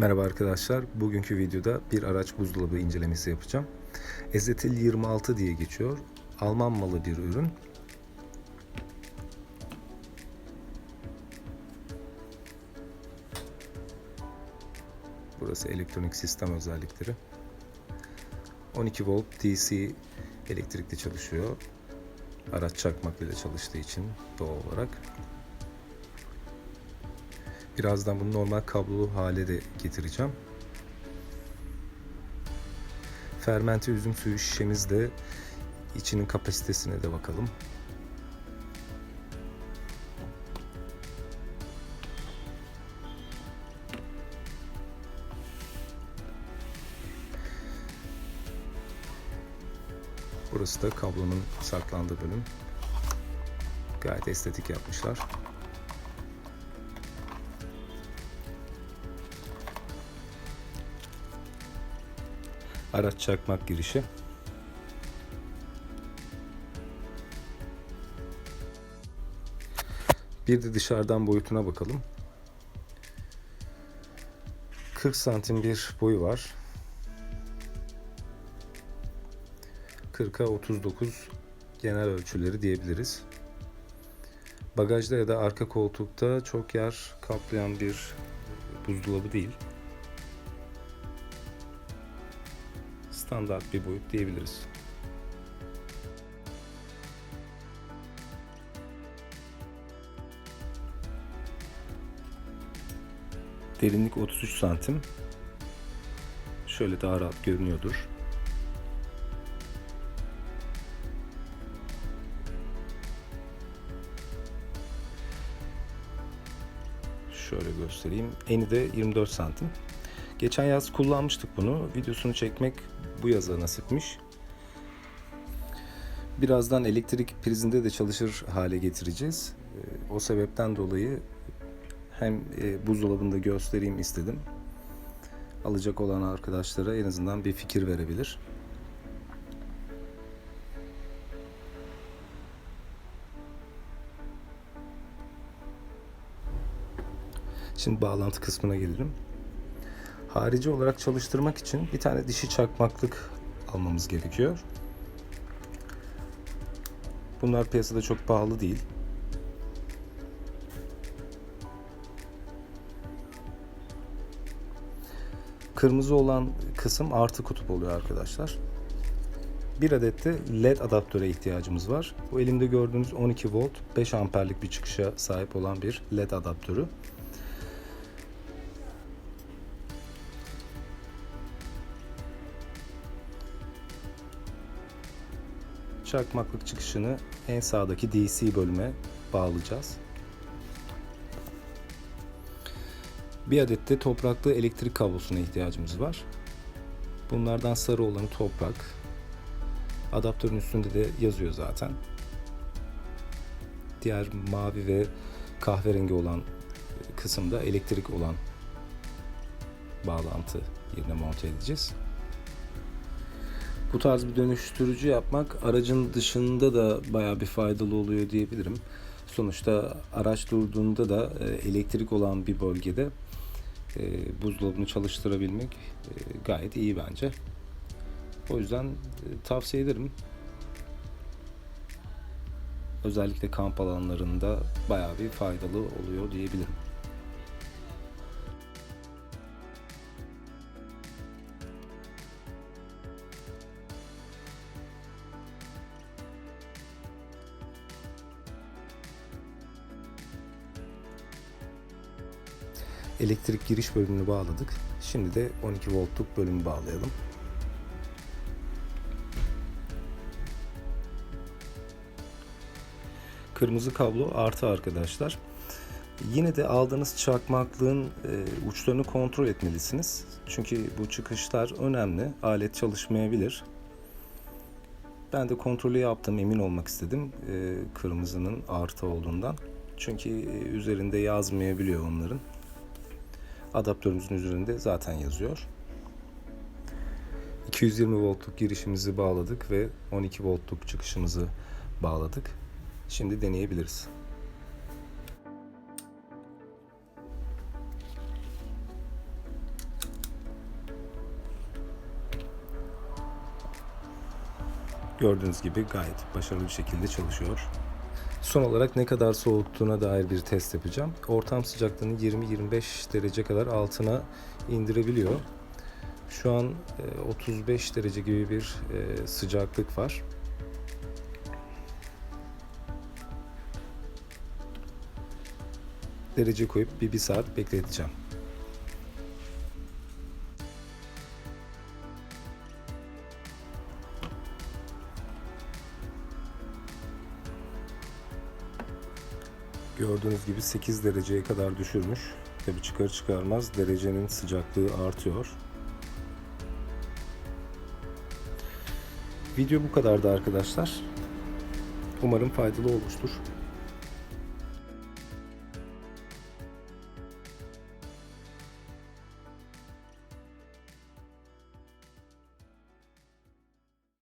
Merhaba arkadaşlar. Bugünkü videoda bir araç buzdolabı incelemesi yapacağım. Ezetil 26 diye geçiyor. Alman malı bir ürün. Burası elektronik sistem özellikleri. 12 volt DC elektrikli çalışıyor. Araç çakmak ile çalıştığı için doğal olarak. Birazdan bunu normal kablolu hale de getireceğim. Fermente üzüm suyu şişemizde içinin kapasitesine de bakalım. Burası da kablonun saklandığı bölüm. Gayet estetik yapmışlar. Araç çakmak girişi. Bir de dışarıdan boyutuna bakalım. 40 santim bir boyu var. 40'a 39 genel ölçüleri diyebiliriz. Bagajda ya da arka koltukta çok yer kaplayan bir buzdolabı değil. Standart bir boyut diyebiliriz. Derinlik 33 santim. Şöyle daha rahat görünüyordur. Şöyle göstereyim. Eni de 24 santim. Geçen yaz kullanmıştık bunu. Videosunu çekmek bu yaza nasipmiş. Birazdan elektrik prizinde de çalışır hale getireceğiz. Ee, O sebepten dolayı hem e, buzdolabında göstereyim istedim. Alacak olan arkadaşlara en azından bir fikir verebilir. Şimdi bağlantı kısmına gelelim. Harici olarak çalıştırmak için bir tane dişi çakmaklık almamız gerekiyor. Bunlar piyasada çok pahalı değil. Kırmızı olan kısım artı kutup oluyor arkadaşlar. Bir adet de LED adaptöre ihtiyacımız var. Bu elimde gördüğünüz 12 volt 5 amperlik bir çıkışa sahip olan bir LED adaptörü. Çakmaklık çıkışını en sağdaki DC bölüme bağlayacağız. Bir adet de topraklı elektrik kablosuna ihtiyacımız var. Bunlardan sarı olanı toprak. Adaptörün üstünde de yazıyor zaten. Diğer mavi ve kahverengi olan kısımda elektrik olan bağlantı yerine monte edeceğiz. Bu tarz bir dönüştürücü yapmak aracın dışında da bayağı bir faydalı oluyor diyebilirim. Sonuçta araç durduğunda da e, elektrik olan bir bölgede e, buzdolabını çalıştırabilmek e, gayet iyi bence. O yüzden tavsiye ederim. Özellikle kamp alanlarında bayağı bir faydalı oluyor diyebilirim. Elektrik giriş bölümünü bağladık. Şimdi de 12 voltluk bölümü bağlayalım. Kırmızı kablo artı arkadaşlar. Yine de aldığınız çakmaklığın e, uçlarını kontrol etmelisiniz. Çünkü bu çıkışlar önemli. Alet çalışmayabilir. Ben de kontrolü yaptım, emin olmak istedim e, kırmızının artı olduğundan. Çünkü e, üzerinde yazmayabiliyor onların Adaptörümüzün üzerinde zaten yazıyor. 220 voltluk girişimizi bağladık ve 12 voltluk çıkışımızı bağladık. Şimdi deneyebiliriz. Gördüğünüz gibi gayet başarılı bir şekilde çalışıyor. Son olarak ne kadar soğuttuğuna dair bir test yapacağım. Ortam sıcaklığını 20-25 derece kadar altına indirebiliyor. Şu an e, 35 derece gibi bir e, sıcaklık var. Derece koyup bir, bir saat bekleteceğim. Gördüğünüz gibi 8 dereceye kadar düşürmüş. Tabi çıkar çıkarmaz derecenin sıcaklığı artıyor. Video bu kadardı arkadaşlar. Umarım faydalı olmuştur.